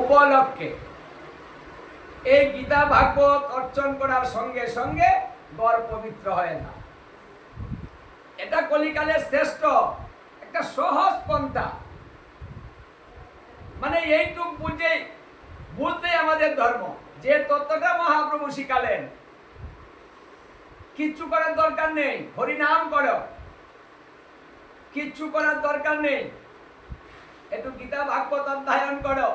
উপলক্ষে। এই গীতা ভাগবত অর্চন করার সঙ্গে সঙ্গে গড় পবিত্র হয় না। এটা কলিকালের শ্রেষ্ঠ, একটা সহজ পন্থা। মানে এইটুক বুঝে, বুঝতে আমাদের ধর্ম। যে তত্ত্বটা মহাপ্রভু শিখালেন, কিচ্ছু করার দরকার নেই, হরিনাম করো। কিচ্ছু করার দরকার নেই। একটু গীতা ভাগবত অধ্যয়ন করো।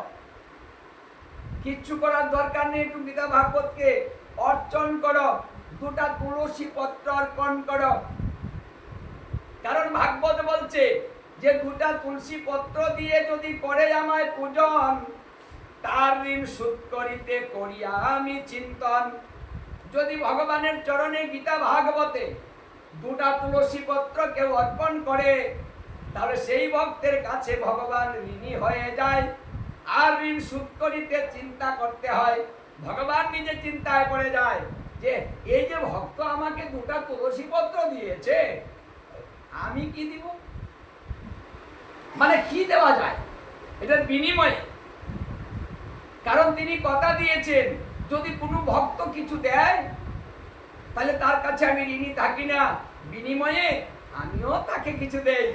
কিচ্ছু করার দরকার নেই, একটু গীতা ভাগবতকে অর্চন করো, দুটা তুলসী পত্র অর্পণ করো। কারণ ভাগবত বলছে যে দুটা তুলসী পত্র দিয়ে যদি করে আমায় পূজন, তার ঋণ শোধ করিতে করিয়া আমি চিন্তন। যদি ভগবানের চরণে গীতা ভাগবতে দুটা তুলসী পত্র কেউ অর্পণ করে, তাহলে সেই ভক্তের কাছে ভগবান ঋণী হয়ে যায়। আর ঋণ শোধ করিতে চিন্তা করতে হয়। ভগবান নিজে চিন্তায় পড়ে যায় যে, এই যে ভক্ত আমাকে দুটা তুলসী পত্র দিয়েছে, আমি কি দিব? মানে কি দেওয়া যায়? এটার বিনিময়ে। কারণ তিনি কথা দিয়েছেন, যদি কোনো ভক্ত কিছু দেয়, তাহলে তার কাছে আমি ঋণী থাকি না। বিনিময়ে আমিও তাকে কিছু দেই।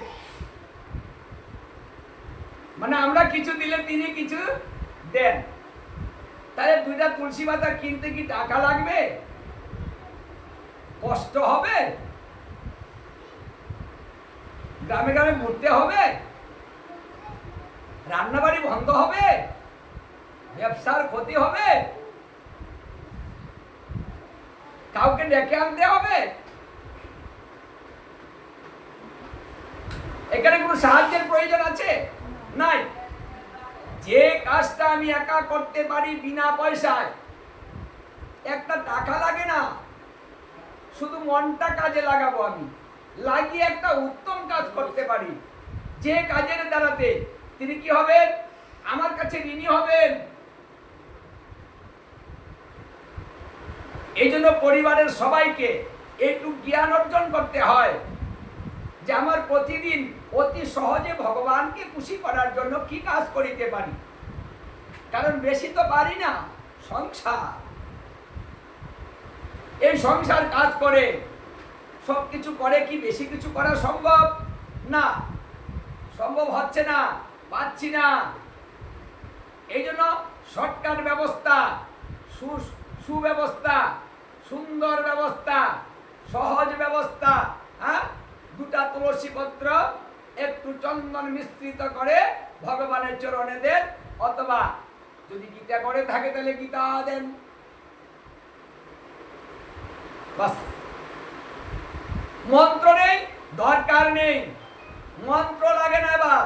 মানে আমরা কিছু দিলে তিনি কিছু দেন। তাহলে দুইটা তুলসী পাতা কিনতে কি টাকা লাগবে? কষ্ট হবে? গ্রামে গ্রামে ঘুরতে হবে? রান্নাবাড়ি বন্ধ হবে? ব্যবসার ক্ষতি হবে? কাউকে ডেকে আনতে হবে? এখানে কোনো সাহায্যের প্রয়োজন আছে? নাই। যে কাজটা আমি একা করতে পারি বিনা পয়সায়, একটা টাকা লাগে না। শুধু মনটা কাজে লাগাবো আমি। লাগিয়ে একটা উত্তম কাজ করতে পারি। যে কাজের দ্বারাতে তিনি কি হবেন? আমার কাছে ঋণী হবেন। এই জন্য পরিবারের সবাইকে একটু জ্ঞান অর্জন করতে হয়। যে আমার প্রতিদিন অতি সহজে ভগবানকে খুশি করার জন্য কি কাজ করিতে পারি? কারণ বেশি তো পারি না, সংসার। এই সংসার কাজ করে সব কিছু করে কি বেশি কিছু করা সম্ভব? না, সম্ভব হচ্ছে না, পাচ্ছি না। এই জন্য শর্টকাট ব্যবস্থা সুব্যবস্থা, সুন্দর ব্যবস্থা, সহজ ব্যবস্থা হ্যাঁ? দুটা তুলসী পত্র একটু চন্দন মিশ্রিত করে ভগবানের চরণে দেন, অথবা যদি গীতা করে থাকে তাহলে গীতা দেন। মন্ত্র নেই, দরকার নেই। মন্ত্র লাগে না এবার।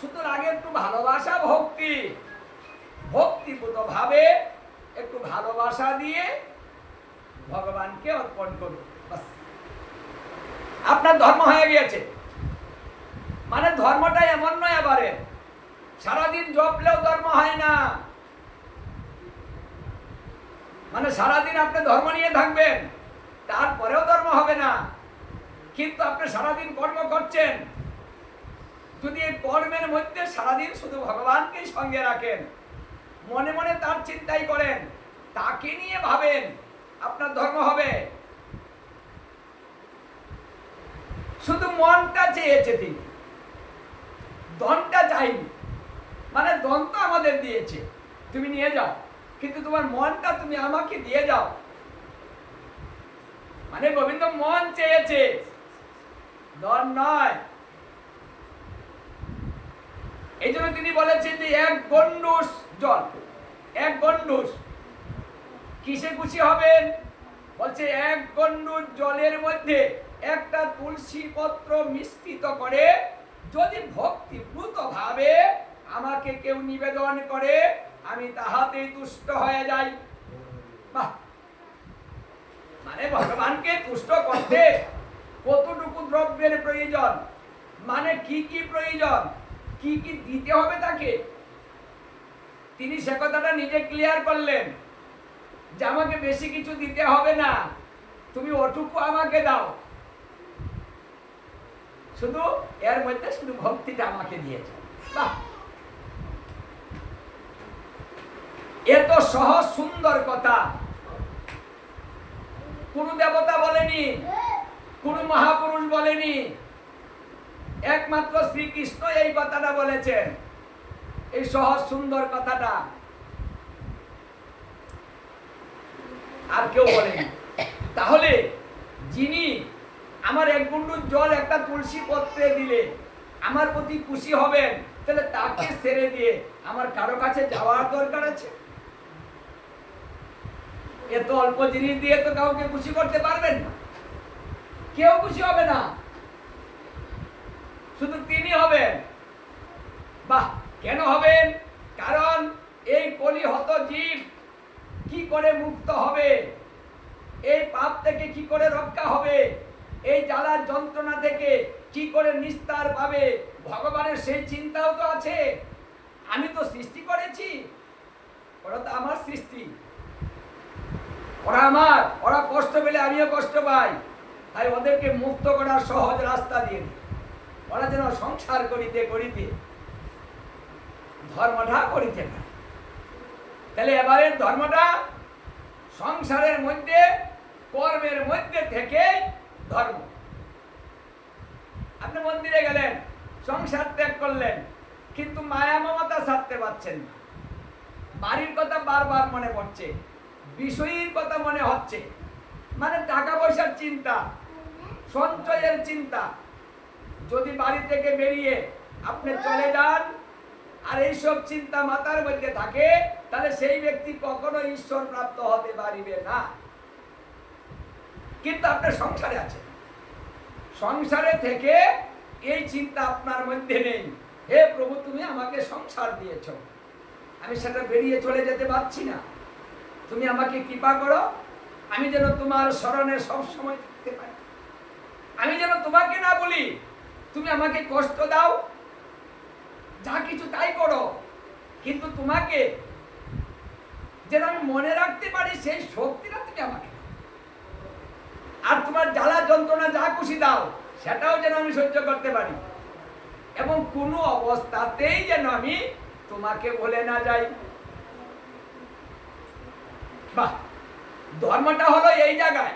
শুধু লাগে একটু ভালোবাসা, ভক্তি। ভক্তিপূত ভাবে একটু ভালোবাসা দিয়ে ভগবানকে অর্পণ করুন। আপনার ধর্ম হয়ে গিয়েছে। মানে ধর্মটা এমন নয় এবারে সারাদিন জপলেও ধর্ম হয় না। মানে সারাদিন আপনি ধর্ম নিয়ে থাকবেন, তারপরেও ধর্ম হবে না। কিন্তু আপনি সারাদিন কর্ম করছেন। যদি এই কর্মের মধ্যে সারাদিন শুধু ভগবানকেই সঙ্গে রাখেন, মনে মনে তার চিন্তাই করেন, তাকে নিয়ে ভাবেন, আপনার ধর্ম হবে। শুধু মনটা চেয়েছে তিনি। দনটা চাইনি। মানে দন তো আমাদের দিয়েছে। তুমি নিয়ে যাও। কিন্তু তোমার মনটা তুমি আমাকে দিয়ে যাও। মানে গোবিন্দ মন চেয়েছে। দন নয়। এই জন্য তিনি বলেছেন যে এক গন্ডুস জল। এক গন্ডুস। কিসে খুশি হবেন? বলছে এক গন্ডুস জলের মধ্যে। একটা তুলসী পত্র মিশ্রিত করে যদি ভক্তিপ্লুত ভাবে আমাকে কেউ নিবেদন করে, আমি তাহাতেই তুষ্ট হয়ে যাই। মানে ভগবানকে তুষ্ট করতে কতটুকু দ্রব্যের প্রয়োজন? মানে কি কি প্রয়োজন? কি কি দিতে হবে তাকে? তিনি সে কথাটা নিজে ক্লিয়ার করলেন যে আমাকে বেশি কিছু দিতে হবে না। তুমি ওটুকু আমাকে দাও। শুধু এর মধ্যে শুধু ভক্তিটা আমাকে দিয়েছে। এত সহজ সুন্দর কথা। কোন দেবতা বলেনি, কোন মহাপুরুষ বলেনি। একমাত্র শ্রীকৃষ্ণ এই কথাটা বলেছেন, এই সহজ সুন্দর কথাটা। আর কেউ বলেনি। তাহলে যিনি আমার এক গুন্ডুর জল একটা তুলসী পত্রে দিলে। আমার প্রতি খুশি হবেন, তাহলে তাকে ছেড়ে দিয়ে আমার কারও কাছে যাওয়ার দরকার আছে? এত অল্প জিনিস দিয়ে তো কাউকে খুশি করতে পারবেন না। কেউ খুশি হবে না। শুধু তিনি হবেন। বাহ, কেন হবেন? কারণ এই কলিহত জীব কি করে মুক্ত হবে? এই পাপ থেকে কি করে রক্ষা হবে? এই জ্বালার যন্ত্রণা থেকে কি করে নিস্তার পাবে? ভগবানের সেই চিন্তাও তো আছে। আমি তো সৃষ্টি করেছি। ওরা তো আমার সৃষ্টি। ওরা আমার। ওরা কষ্ট পেলে আমিও কষ্ট পাই। তাই ওদেরকে মুক্ত করার সহজ রাস্তা দিয়ে। ওরা যেন সংসার করিতে করিতে, ধর্মটা করিতে পারে। তাহলে এবারের ধর্মটা সংসারের মধ্যে, কর্মের মধ্যে থেকে ধর্ম। আপনি মন্দিরে গেলেন, সংসার ত্যাগ করলেন, কিন্তু মায়া মমতা ছাড়তে পারছেন না। বাড়ির কথা বারবার মনে পড়ছে, বিষয়ীর কথা মনে হচ্ছে। মানে টাকা পয়সার চিন্তা, সঞ্চয়ের চিন্তা। যদি বাড়ি থেকে বেরিয়ে আপনি চলে যান, আর এইসব চিন্তা মাথার মধ্যে থাকে, তাহলে সেই ব্যক্তি কখনো ঈশ্বর প্রাপ্ত হতে পারিবে না। কিন্তু আপনার সংসারে আছে। সংসারে থেকে এই চিন্তা আপনার মধ্যে নেই। হে প্রভু, তুমি আমাকে সংসার দিয়েছ। আমি সেটা বেরিয়ে চলে যেতে পারছি না। তুমি আমাকে কৃপা করো। আমি যেন তোমার স্মরণে সব সময় থাকতে পারি। আমি যেন তোমাকে না বলি, তুমি আমাকে কষ্ট দাও। যা কিছু তাই করো। কিন্তু তোমাকে যেন আমি মনে রাখতে পারি, সেই শক্তিটা তুমি আমাকে। আর তোমার জ্বালা যন্ত্রণা যা খুশি দাও, সেটাও যেন আমি সহ্য করতে পারি। এবং কোনো অবস্থাতেই যেন আমি তোমাকে বলে না যাই। বাহ, ধর্মটা হলো এই জায়গায়।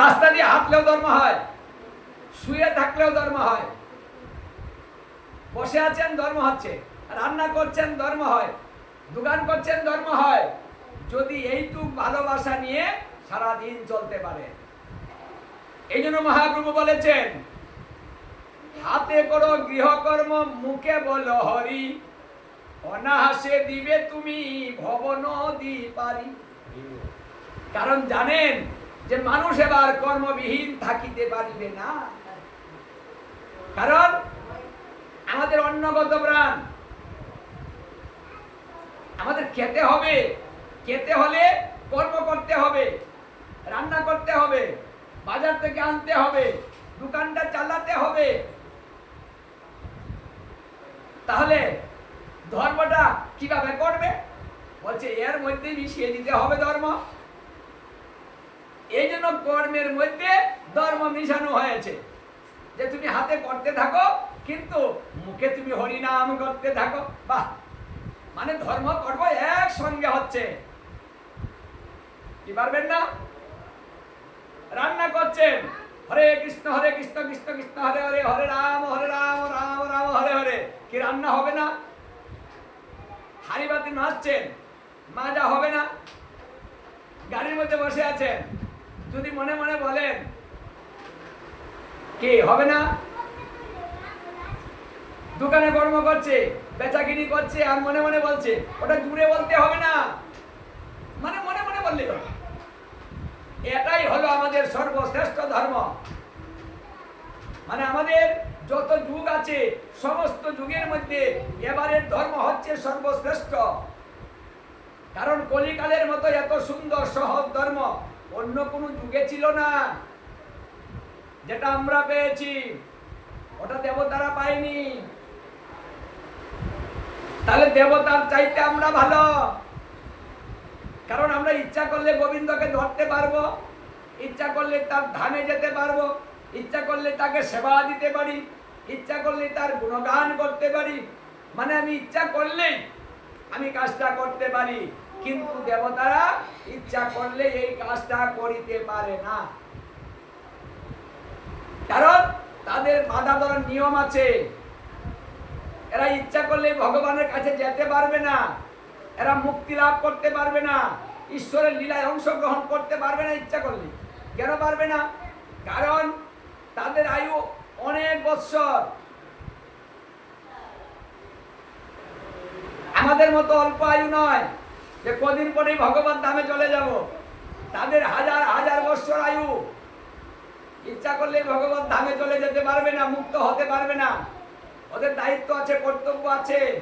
রাস্তা দিয়ে হাঁটলেও ধর্ম হয়, শুয়ে থাকলেও ধর্ম হয়, বসে আছেন ধর্ম হচ্ছে, রান্না করছেন ধর্ম হয়, দোকান করছেন ধর্ম হয়। যদি এইটুক ভালোবাসা নিয়ে সারা দিন চলতে পারে। এই জন্য মহাপ্রভু বলেছেন, হাতে করো গৃহকর্ম, মুখে বলো হরি। অনাহাসে দিবে তুমি ভবন দি পারি কারণ জানেন যে মানুষ এবার কর্মবিহীন থাকিতে পারিবে না। কারণ আমাদের অন্নগত প্রাণ, আমাদের খেতে হবে। খেতে হলে কর্ম করতে হবে, রান্না করতে হবে, বাজার থেকে আনতে হবে, দোকানটা চালাতে হবে। তাহলে ধর্মটা কীভাবে করবে? বলছে, এর মধ্যে মিশিয়ে দিতে হবে ধর্ম। এই জন্য কর্মের মধ্যে ধর্ম মিশানো হয়েছে। যে তুমি হাতে করতে থাকো, কিন্তু মুখে তুমি হরিনাম করতে থাকো। বাহ! মানে ধর্ম কর্ম একসঙ্গে হচ্ছে। কি পারবেন না? রান্না করছেন। হরে কৃষ্ণ হরে কৃষ্ণ কৃষ্ণ কৃষ্ণ, হরে হরে হরে রাম হরে রাম রাম রাম, হরে হরে। কি রান্না হবে না? হাড়ি বাতি নাচছেন মাজা হবে না? গাড়ির মধ্যে বসে আছেন। যদি মনে মনে বলেন, কি হবে না? দোকানে কর্ম করছে, বেচাকিনি করছে, আর মনে মনে বলছে, ওটা জুড়ে বলতে হবে না মানে মনে মনে বললেই হবে এটাই হলো আমাদের সর্বশ্রেষ্ঠ ধর্ম। মানে আমাদের যত যুগ আছে, সমস্ত যুগের মধ্যে এবারের ধর্ম হচ্ছে সর্বশ্রেষ্ঠ। কারণ কলিকালের মতো এত সুন্দর, সহজ ধর্ম অন্য কোনো যুগে ছিল না। যেটা আমরা পেয়েছি, ওটা দেবতারা পাইনি তাহলে দেবতার চাইতে আমরা ভালো। কারণ আমরা ইচ্ছা করলে গোবিন্দকে ধরতে পারব। ইচ্ছা করলে তার ধামে যেতে পারব, ইচ্ছা করলে তাকে সেবা দিতে পারি, ইচ্ছা করলে তার গুণগান করতে পারি। মানে আমি ইচ্ছা করলেই আমি কাজটা করতে পারি, কিন্তু দেবতারা ইচ্ছা করলে এই কাজটা করিতে পারে না। কারণ তাদের বাধা ধরার নিয়ম আছে। এরা ইচ্ছা করলে ভগবানের কাছে যেতে পারবে না। এরা মুক্তি লাভ করতে পারবে না। ঈশ্বরের লীলায় অংশগ্রহণ করতে পারবে না ইচ্ছা করলে। কেন পারবে না? কারণ তাদের আয়ু অনেক বৎসর। আমাদের মতো অল্প আয়ু নয় যে কদিন পরেই ভগবান ধামে চলে যাব। তাদের হাজার হাজার বৎসর আয়ু। ইচ্ছা করলে ভগবান ধামে চলে যেতে পারবে না, মুক্ত হতে পারবে না। ওদের দায়িত্ব আছে, কর্তব্য আছে।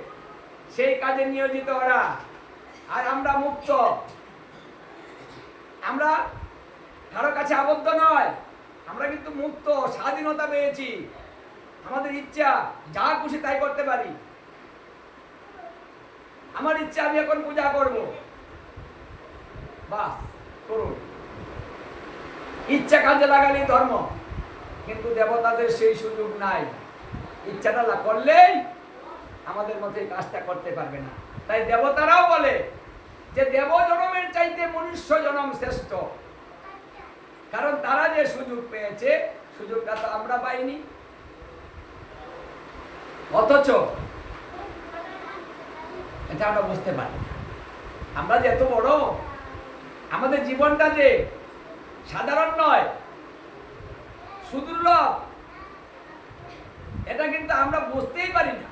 সেই কাজে নিয়োজিত ওরা। আর আমরা মুক্ত। আমরা কারও কাছে আবদ্ধ নয়। আমরা কিন্তু মুক্ত, স্বাধীনতা পেয়েছি। আমাদের ইচ্ছা, যা খুশি তাই করতে পারি। আমার ইচ্ছা, আমি এখন পূজা করব। বাস, করুন। ইচ্ছা কাজে লাগালেই ধর্ম, কিন্তু দেবতাদের সেই সুযোগ নাই। ইচ্ছাটা করলেই আমাদের মধ্যে কাজটা করতে পারবে না। তাই দেবতারাও বলে যে দেব জনমের চাইতে মনুষ্য জনম শ্রেষ্ঠ। কারণ তারা যে সুযোগ পেয়েছে, সুযোগটা তো আমরা পাইনি। অথচ এটা আমরা বুঝতে পারি। আমরা যে এত বড়, আমাদের জীবনটা যে সাধারণ নয়, সুদুর্লভ, এটা কিন্তু আমরা বুঝতেই পারি না।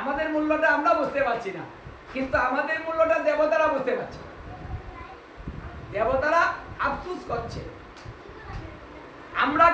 আমাদের মূল্যটা আমরা বুঝতে পারছি না, কিন্তু আমাদের মূল্যটা দেবতারা বুঝতে পারছে। দেবতারা আফসুস করছে। আমরা